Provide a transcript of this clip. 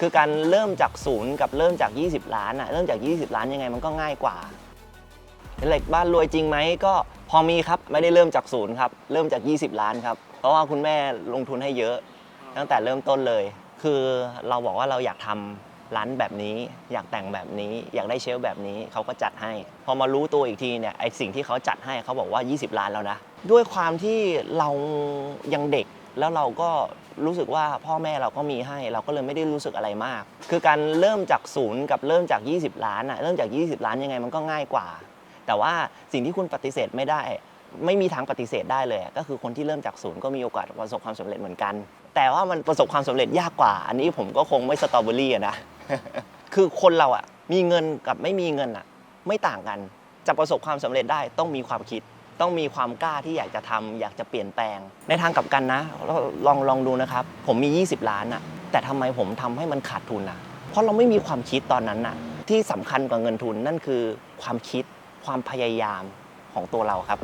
คือการเริ่มจากศูนย์กับเริ่มจาก 20 ล้านอะเริ่มจาก 20 ล้านยังไงมันก็ง่ายกว่าเหล็กบ้านรวยจริงไหมก็พอมีครับไม่ได้เริ่มจากศูนย์ครับเริ่มจาก 20 ล้านครับเพราะว่าคุณแม่ลงทุนให้เยอะ ตั้งแต่เริ่มต้นเลย คือเราบอกว่าเราอยากทำร้านแบบนี้ อยากแต่งแบบนี้ อยากได้เชลฟ์แบบนี้เขาก็จัดให้ พอมารู้ตัวอีกทีเนี่ยไอสิ่งที่เขาจัดให้เขาบอกว่า 20 ล้านแล้วนะด้วยความที่เรายังเด็ก แล้วเราก็รู้สึกว่าพ่อแม่เราก็มีให้ เราก็เลยไม่ได้รู้สึกอะไรมาก คือการเริ่มจากศูนย์กับเริ่มจาก 20 ล้านอะเริ่มจาก 20 ล้านยังไงมันก็ง่ายกว่า แต่ว่าสิ่งที่คุณปฏิเสธไม่ได้ ไม่มีทางปฏิเสธได้เลย ก็คือคนที่เริ่มจากศูนย์ก็มีโอกาสประสบความสำเร็จเหมือนกัน แต่ว่ามันประสบความสำเร็จยากกว่า อันนี้ผมก็คงไม่สตรอเบอรี่นะคือคนเราอะมีเงินกับไม่มีเงินอะไม่ต่างกัน จะประสบความสำเร็จได้ต้องมีความคิด ต้องมีความกล้าที่อยากจะทำอยากจะเปลี่ยนแปลง ในทางกลับกันนะลองลองดูนะครับ ผมมี 20 ล้านอะแต่ทำไมผมทำให้มันขาดทุนอะเพราะเราไม่มีความคิดตอนนั้นอะที่สำคัญกว่าเงินทุนนั่นคือความคิดความพยายามของตัวเราครับ